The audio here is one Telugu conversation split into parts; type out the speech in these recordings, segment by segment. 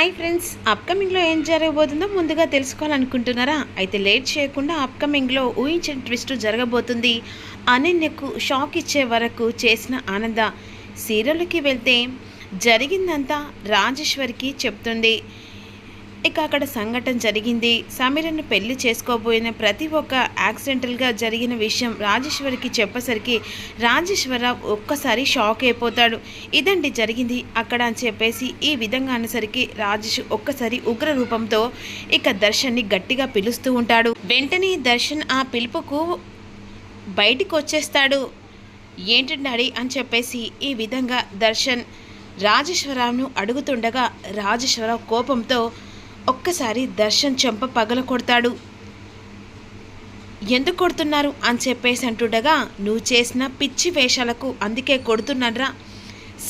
హాయ్ ఫ్రెండ్స్ అప్కమింగ్లో ఏం జరగబోతుందో ముందుగా తెలుసుకోవాలనుకుంటున్నారా? అయితే లేట్ చేయకుండా అప్కమింగ్లో ఊహించిన ట్విస్ట్ జరగబోతుంది. అనన్యకు షాక్ ఇచ్చే వరకు చేసిన ఆనంద. సీరియల్కి వెళ్తే జరిగిందంతా రాజేశ్వరికి చెప్తుంది. ఇక అక్కడ సంఘటన జరిగింది. సమీరను పెళ్ళి చేసుకోబోయిన ప్రతి ఒక్క యాక్సిడెంటల్గా జరిగిన విషయం రాజేశ్వరికి చెప్పేసరికి రాజేశ్వరరావు ఒక్కసారి షాక్ అయిపోతాడు. ఇదండి జరిగింది అక్కడ అని చెప్పేసి ఈ విధంగా అనేసరికి రాజేష్ ఒక్కసారి ఉగ్ర రూపంతో ఇక దర్శన్ని గట్టిగా పిలుస్తూ ఉంటాడు. వెంటనే దర్శన్ ఆ పిలుపుకు బయటికి వచ్చేస్తాడు. ఏంటి డాడీ అని చెప్పేసి ఈ విధంగా దర్శన్ రాజేశ్వరరావును అడుగుతుండగా రాజేశ్వరరావు కోపంతో ఒక్కసారి దర్శన్ చెంప పగల కొడతాడు. ఎందుకు కొడుతున్నారు? అని చెప్పేసి అంటుండగా నువ్వు చేసిన పిచ్చి వేషాలకు అందుకే కొడుతున్నారా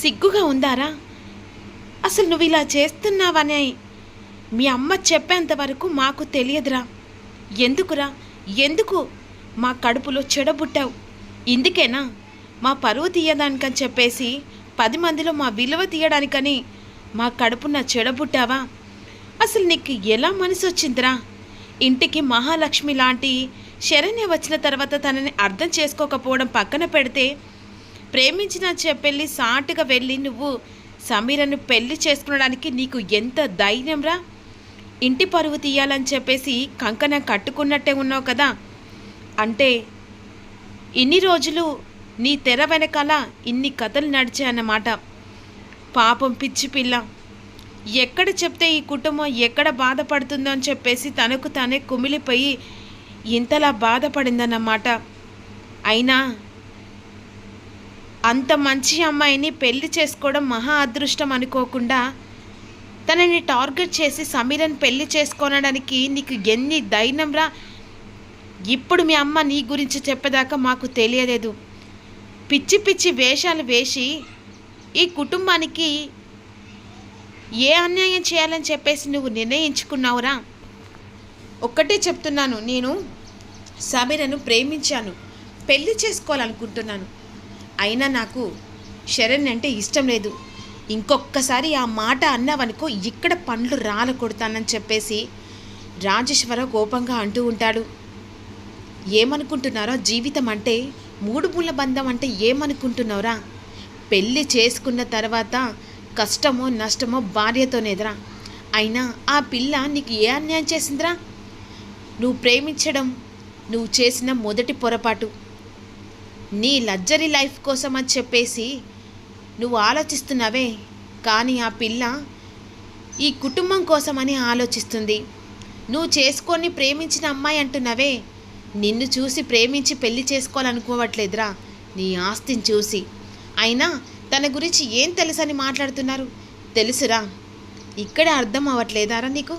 సిగ్గుగా ఉందారా? అసలు నువ్వు ఇలా చేస్తున్నావని మీ అమ్మ చెప్పేంత వరకు మాకు తెలియదురా. ఎందుకురా? ఎందుకు మా కడుపులో చెడబుట్టావు? ఇందుకేనా? మా పరువు తీయడానికని చెప్పేసి పది మందిలో మా విలువ తీయడానికని మా కడుపున చెడబుట్టావా? అసలు నీకు ఎలా మనసు వచ్చిందిరా? ఇంటికి మహాలక్ష్మి లాంటి శరణ్య వచ్చిన తర్వాత తనని అర్థం చేసుకోకపోవడం పక్కన పెడితే ప్రేమించిన చెప్పెళ్ళి సాటుగా వెళ్ళి నువ్వు సమీరను పెళ్ళి చేసుకునడానికి నీకు ఎంత ధైర్యంరా? ఇంటి పరువు తీయాలని చెప్పేసి కంకణ కట్టుకున్నట్టే ఉన్నావు కదా? అంటే ఇన్ని రోజులు నీ తెర వెనకాల ఇన్ని కథలు నడిచాయన్నమాట. పాపం పిచ్చి పిల్ల. ఎక్కడ చెప్తే ఈ కుటుంబం ఎక్కడ బాధపడుతుందో అని చెప్పేసి తనకు తానే కుమిలిపోయి ఇంతలా బాధపడిందన్నమాట. అయినా అంత మంచి అమ్మాయిని పెళ్ళి చేసుకోవడం మహా అదృష్టం అనుకోకుండా తనని టార్గెట్ చేసి సమీరన్ పెళ్ళి చేసుకోనడానికి నీకు ఎన్ని ధైర్యంరా ఇప్పుడు మీ అమ్మ నీ గురించి చెప్పేదాకా మాకు తెలియలేదు. పిచ్చి పిచ్చి వేషాలు వేసి ఈ కుటుంబానికి ఏ అన్యాయం చేయాలని చెప్పేసి నువ్వు నిర్ణయించుకున్నావురా? ఒక్కటే చెప్తున్నాను నేను సమీరను ప్రేమించాను పెళ్ళి చేసుకోవాలనుకుంటున్నాను. అయినా నాకు శరణ్ అంటే ఇష్టం లేదు. ఇంకొక్కసారి ఆ మాట అన్నావనుకో ఇక్కడ పండ్లు రాల కొడతానని చెప్పేసి రాజేశ్వర కోపంగా అంటూ ఉంటాడు. ఏమనుకుంటున్నారో జీవితం అంటే మూడు ముళ్ళ బంధం అంటే ఏమనుకుంటున్నావురా? పెళ్ళి చేసుకున్న తర్వాత కష్టమో నష్టమో భార్యతోనేదిరా అయినా ఆ పిల్ల నీకు ఏ అన్యాయం చేసిందిరా? నువ్వు ప్రేమించడం నువ్వు చేసిన మొదటి పొరపాటు. నీ లగ్జరీ లైఫ్ కోసం అని చెప్పేసి నువ్వు ఆలోచిస్తున్నావే. కానీ ఆ పిల్ల ఈ కుటుంబం కోసమని ఆలోచిస్తుంది. నువ్వు చేసుకొని ప్రేమించిన అమ్మాయి అంటున్నావే. నిన్ను చూసి ప్రేమించి పెళ్ళి చేసుకోవాలనుకోవట్లేదురా. నీ ఆస్తిని చూసి. అయినా తన గురించి ఏం తెలుసని మాట్లాడుతున్నారు? తెలుసురా. ఇక్కడే అర్థం అవ్వట్లేదారా నీకు?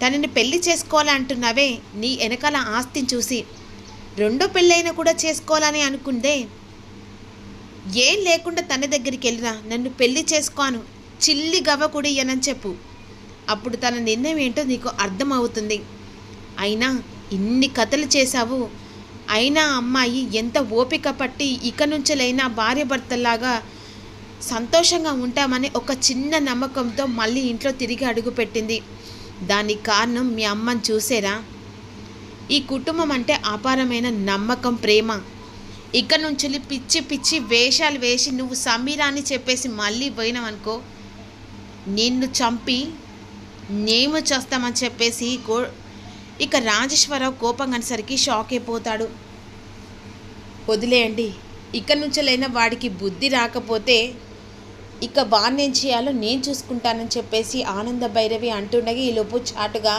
తనని పెళ్ళి చేసుకోవాలంటున్నావే నీ వెనకాల ఆస్తిని చూసి. రెండో పెళ్ళైనా కూడా చేసుకోవాలని అనుకుందే. ఏం లేకుండా తన దగ్గరికి వెళ్ళినా నన్ను పెళ్ళి చేసుకోను. చిల్లి గవ్వ ఇయ్యనని చెప్పు. అప్పుడు తన నిర్ణయం ఏంటో నీకు అర్థమవుతుంది అయినా ఇన్ని కథలు చేశావు అయినా అమ్మాయి ఎంత ఓపిక పట్టి ఇక నుంచెలైనా భార్య భర్తలాగా సంతోషంగా ఉంటామని ఒక చిన్న నమ్మకంతో మళ్ళీ ఇంట్లో తిరిగి అడుగుపెట్టింది దానికి కారణం మీ అమ్మని చూసేరా? ఈ కుటుంబం అంటే అపారమైన నమ్మకం ప్రేమ. ఇక నుంచి పిచ్చి పిచ్చి వేషాలు వేసి నువ్వు సమీరా అని చెప్పేసి మళ్ళీ పోయినావనుకో నిన్ను చంపి నేము చేస్తామని చెప్పేసి గో ఇక రాజేశ్వరరావు కోపం అనేసరికి షాక్ అయిపోతాడు. వదిలేయండి ఇక నుంచలైనా వాడికి బుద్ధి రాకపోతే ఇక వాణ్ణేం చేయాలో నేను చూసుకుంటానని చెప్పేసి ఆనంద భైరవి అంటుండగా ఈలోపు చాటుగా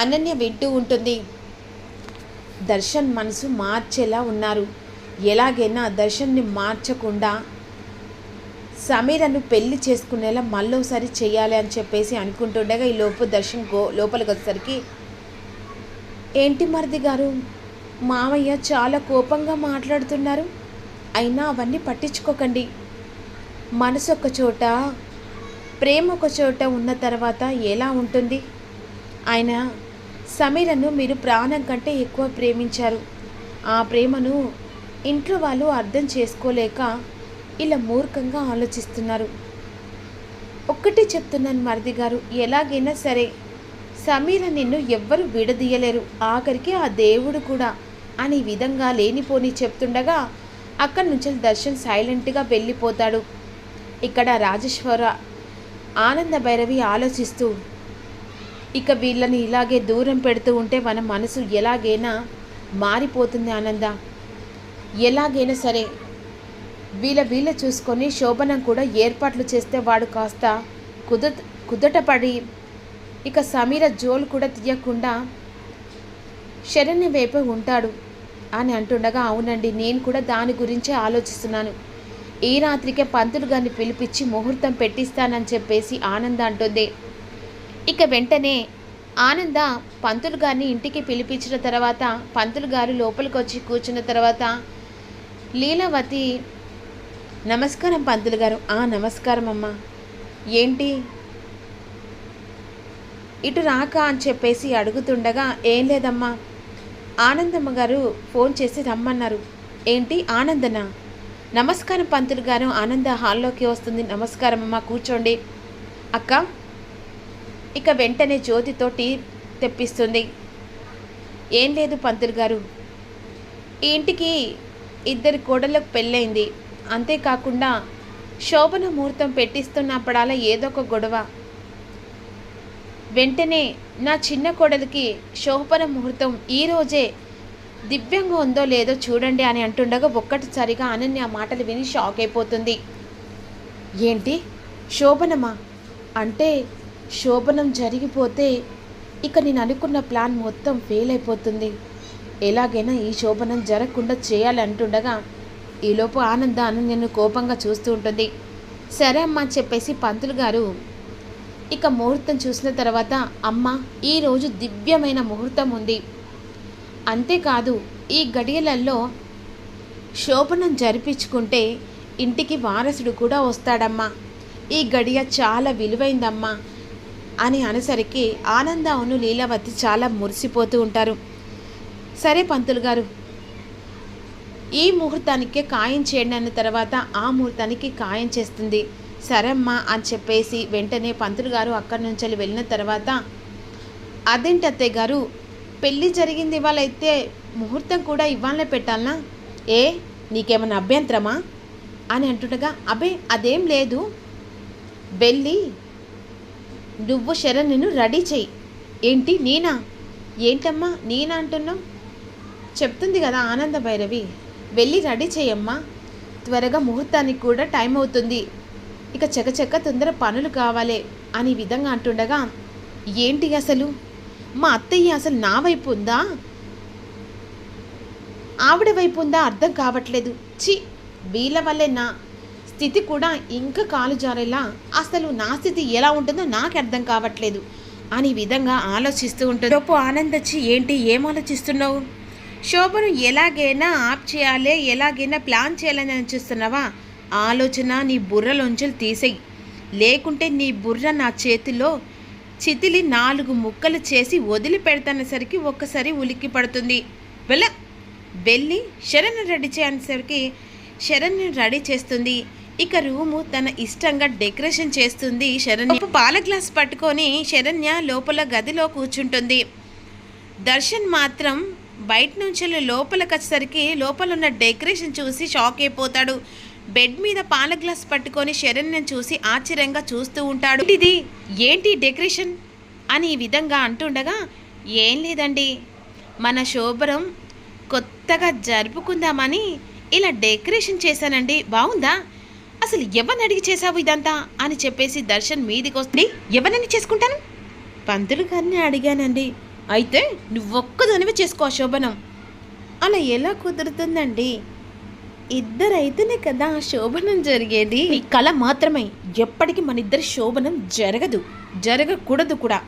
అనన్య వింటూ ఉంటుంది. దర్శన్ మనసు మార్చేలా ఉన్నారు. ఎలాగైనా దర్శన్ని మార్చకుండా సమీరను పెళ్ళి చేసుకునేలా మళ్ళోసారి చేయాలి అని చెప్పేసి అనుకుంటుండగా ఈ లోపు దర్శన్ గో లోపలికి వచ్చేసరికి ఏంటి మరిది గారు? మామయ్య చాలా కోపంగా మాట్లాడుతున్నారు. అయినా అవన్నీ పట్టించుకోకండి. మనసు ఒక చోట ప్రేమ ఒక చోట ఉన్న తర్వాత ఎలా ఉంటుంది? ఆయన సమీరను మీరు ప్రాణం కంటే ఎక్కువ ప్రేమించారు. ఆ ప్రేమను ఇంట్లో వాళ్ళు అర్థం చేసుకోలేక ఇలా మూర్ఖంగా ఆలోచిస్తున్నారు. ఒక్కటే చెప్తున్నాను మరిది గారు ఎలాగైనా సరే సమీర నిన్ను ఎవ్వరు విడదీయలేరు. ఆఖరికి ఆ దేవుడు కూడా అని విధంగా లేనిపోని చెప్తుండగా అక్కడి నుంచి దర్శన్ సైలెంట్గా వెళ్ళిపోతాడు. ఇక్కడ రాజేశ్వర ఆనంద భైరవి ఆలోచిస్తూ ఇక వీళ్ళని ఇలాగే దూరం పెడుతూ ఉంటే మన మనసు ఎలాగైనా మారిపోతుంది ఆనంద. ఎలాగైనా సరే వీళ్ళ వీళ్ళ చూసుకొని శోభనం కూడా ఏర్పాట్లు చేస్తే వాడు కాస్త కుద కుదటపడి ఇక సమీర జోలు కూడా తీయకుండా శరణ్య వైపు ఉంటాడు అని అంటుండగా అవునండి నేను కూడా దాని గురించే ఆలోచిస్తున్నాను. ఈ రాత్రికే పంతులు గారిని పిలిపించి ముహూర్తం పెట్టిస్తానని చెప్పేసి ఆనంద అంటుంది. ఇక వెంటనే ఆనంద పంతులు గారిని ఇంటికి పిలిపించిన తర్వాత పంతులు గారు లోపలికి వచ్చి కూర్చున్న తర్వాత లీలావతి నమస్కారం పంతులు గారు. ఆ నమస్కారం అమ్మా ఏంటి? ఇటు రాక అని చెప్పేసి అడుగుతుండగా ఏం లేదమ్మా. ఆనందమ్మ గారు ఫోన్ చేసి రమ్మన్నారు. ఏంటి ఆనందనా? నమస్కారం పంతులు గారు ఆనంద హాల్లోకి వస్తుంది. నమస్కారం అమ్మ కూర్చోండి. అక్క. ఇక వెంటనే జ్యోతితో టీ తెప్పిస్తుంది. ఏం లేదు పంతులు గారు. ఈ ఇంటికి ఇద్దరి కోడళ్ళకు పెళ్ళైంది అంతేకాకుండా శోభన ముహూర్తం పెట్టిస్తున్నప్పుడల్లా ఏదో ఒక గొడవ. వెంటనే నా చిన్న కోడలికి శోభన ముహూర్తం ఈరోజే దివ్యంగా ఉందో లేదో చూడండి అని అంటుండగా ఒక్కటిసారిగా అనన్య మాటలు విని షాక్ అయిపోతుంది. ఏంటి? శోభనమా? అంటే శోభనం జరిగిపోతే ఇక నేను అనుకున్న ప్లాన్ మొత్తం ఫెయిల్ అయిపోతుంది. ఎలాగైనా ఈ శోభనం జరగకుండా చేయాలి అంటుండగా ఈలోపు ఆనంద అనన్యను కోపంగా చూస్తూ ఉంటుంది. సరే అమ్మా చెప్పేసి పంతులు గారు ఇక ముహూర్తం చూసిన తర్వాత అమ్మ ఈరోజు దివ్యమైన ముహూర్తం ఉంది. అంతేకాదు ఈ గడియలల్లో శోభనం జరిపించుకుంటే ఇంటికి వారసుడు కూడా వస్తాడమ్మా. ఈ గడియ చాలా విలువైందమ్మా అని అనేసరికి ఆనందవును లీలావతి చాలా మురిసిపోతూ ఉంటారు. సరే పంతులు గారు ఈ ముహూర్తానికే ఖాయం చేయండి అన్న తర్వాత ఆ ముహూర్తానికి ఖాయం చేస్తుంది. సరమ్మా అని చెప్పేసి వెంటనే పంతులు గారు అక్కడి నుంచి వెళ్ళిన తర్వాత అదేంటి అత్తయ్య గారు పెళ్ళి జరిగింది ఇవాళ అయితే ముహూర్తం కూడా ఇవాళనే పెట్టాలనా? ఏ నీకేమైనా అభ్యంతరమా? అని అంటుండగా అబే అదేం లేదు. వెళ్ళి నువ్వు శరణ్ను రెడీ చెయ్యి. ఏంటి నేనా? ఏంటమ్మా నేనా అంటున్నావు? చెప్తుంది కదా ఆనంద భైరవి. వెళ్ళి రెడీ చేయమ్మా త్వరగా ముహూర్తానికి కూడా టైం అవుతుంది. ఇక చకచక తొందర పనులు కావాలే అని విధంగా అంటుండగా ఏంటి అసలు? మా అత్తయ్య అసలు నా వైపు ఉందా? ఆవిడ వైపు ఉందా అర్థం కావట్లేదు. చి వీళ్ళ వల్లే నా స్థితి కూడా ఇంకా కాలు జారేలా. అసలు నా స్థితి ఎలా ఉంటుందో నాకు అర్థం కావట్లేదు అని విధంగా ఆలోచిస్తూ ఉంటుంది. లోపు ఆనందచ్చి ఏంటి? ఏం ఆలోచిస్తున్నావు? శోభను ఎలాగైనా ఆప్ చేయాలి ఎలాగైనా ప్లాన్ చేయాలని చూస్తున్నావా ఆలోచన నీ బుర్రలోంచి తీసేయి. లేకుంటే నీ బుర్ర నా చేతిలో చితిలి నాలుగు ముక్కలు చేసి వదిలిపెడతానేసరికి ఒక్కసారి ఉలిక్కి పడుతుంది. వెళ్ళ. వెళ్ళి శరణ్ రెడీ చేయనేసరికి శరణ్ని రెడీ చేస్తుంది. ఇక రూము తన ఇష్టంగా డెకరేషన్ చేస్తుంది శరణ్య. పాల గ్లాస్ పట్టుకొని శరణ్య లోపల గదిలో కూర్చుంటుంది. దర్శన్ మాత్రం బయట నుంచి లోపలికి వచ్చేసరికి లోపల ఉన్న డెకరేషన్ చూసి షాక్ అయిపోతాడు. బెడ్ మీద పాల గ్లాస్ పట్టుకొని శరణ్యం చూసి ఆశ్చర్యంగా చూస్తూ ఉంటాడు. ఇది ఏంటి డెకరేషన్? అని ఈ విధంగా అంటుండగా ఏం లేదండి. మన శోభరం కొత్తగా జరుపుకుందామని ఇలా డెకరేషన్ చేశానండి. బాగుందా? అసలు ఎవరిని అడిగి చేశావు ఇదంతా? అని చెప్పేసి దర్శన్ మీదికి వస్తుంది ఎవరిని చేసుకుంటాను? పంతులు గారిని అడిగానండి. అయితే నువ్వొక్కదానివే చేసుకో శోభనం. అలా ఎలా కుదురుతుందండి? ఇద్దరైతేనే కదా శోభనం జరిగేది? ఈ కళ మాత్రమే. ఎప్పటికీ మన ఇద్దరి శోభనం జరగదు. జరగకూడదు కూడా.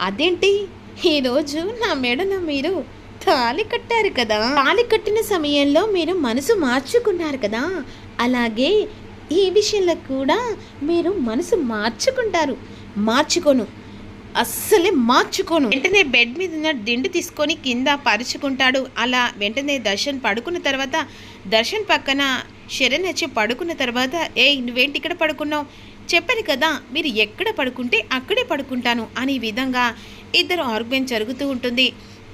అదేంటి? ఈరోజు నా మెడను మీరు తాళి కట్టారు కదా. తాళి కట్టిన సమయంలో మీరు మనసు మార్చుకున్నారు కదా. అలాగే ఈ విషయంలో కూడా మీరు మనసు మార్చుకుంటారు. మార్చుకోను. అస్సలే మార్చుకోను. వెంటనే బెడ్ మీద ఉన్న దిండు తీసుకొని కింద పరుచుకుంటాడు. అలా వెంటనే దర్శన్ పడుకున్న తర్వాత దర్శన్ పక్కన శరణ్ వచ్చి పడుకున్న తర్వాత ఏ నువ్వేంటి ఇక్కడ పడుకున్నావు? చెప్పాను కదా మీరు ఎక్కడ పడుకుంటే అక్కడే పడుకుంటాను అనే విధంగా ఇద్దరు ఆర్గ్యుమెంట్ జరుగుతూ ఉంటుంది.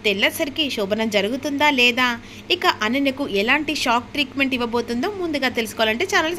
తెల్లసరికి శోభనం జరుగుతుందా లేదా? ఇక అనన్యకు ఎలాంటి షాక్ ట్రీట్మెంట్ ఇవ్వబోతుందో ముందుగా తెలుసుకోవాలంటే ఛానల్